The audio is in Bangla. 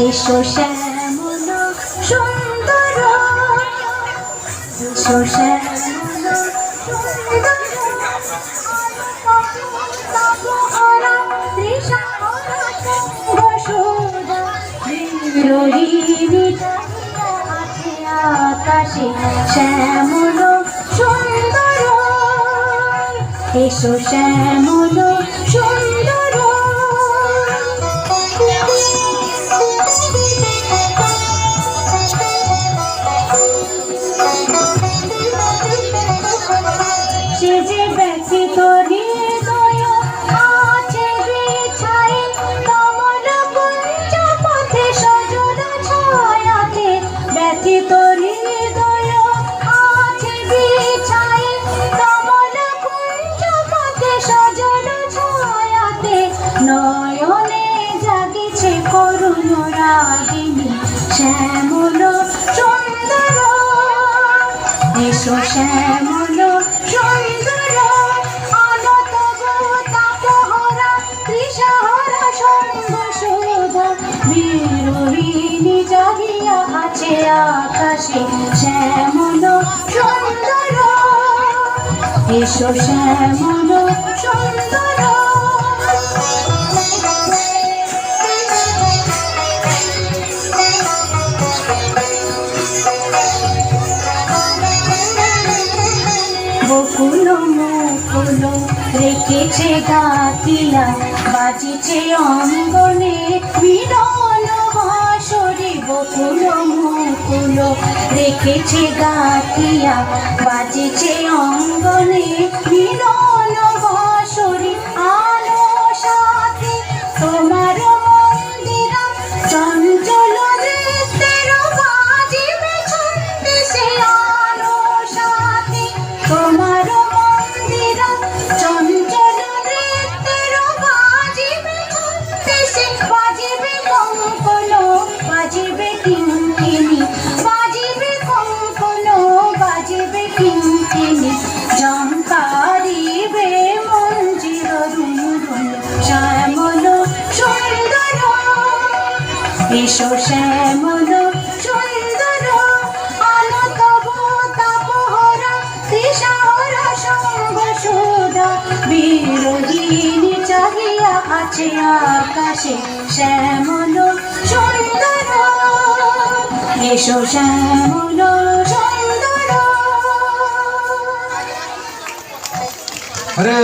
এসো শ্যামল সুন্দর এসো শ্যামল আকাশে শ্যামল সুন্দর এসো শ্যামল সুন্দর জাগিছে করুণ রাগিনী, শ্যামল সুন্দর। এসো শ্যামল সুন্দর আনত তাপহরা তৃষাহরা সর্বসুধা। বিরোহিণী জাগিয়া আছে আকাশে, শ্যামল সুন্দর। এসো শ্যামল সুন্দর। বকুল মুকুল রেখেছে গাতিয়া বাজিছে অঙ্গনে মিলন হাসরে বকুল মুকুল রেখেছে গাতিয়া বাজিছে অঙ্গনে এসো শ্যামল সুন্দর তব তাপহরা চাহিয়া আছে আকাশে শ্যামল সুন্দর এসো শ্যামল সুন্দর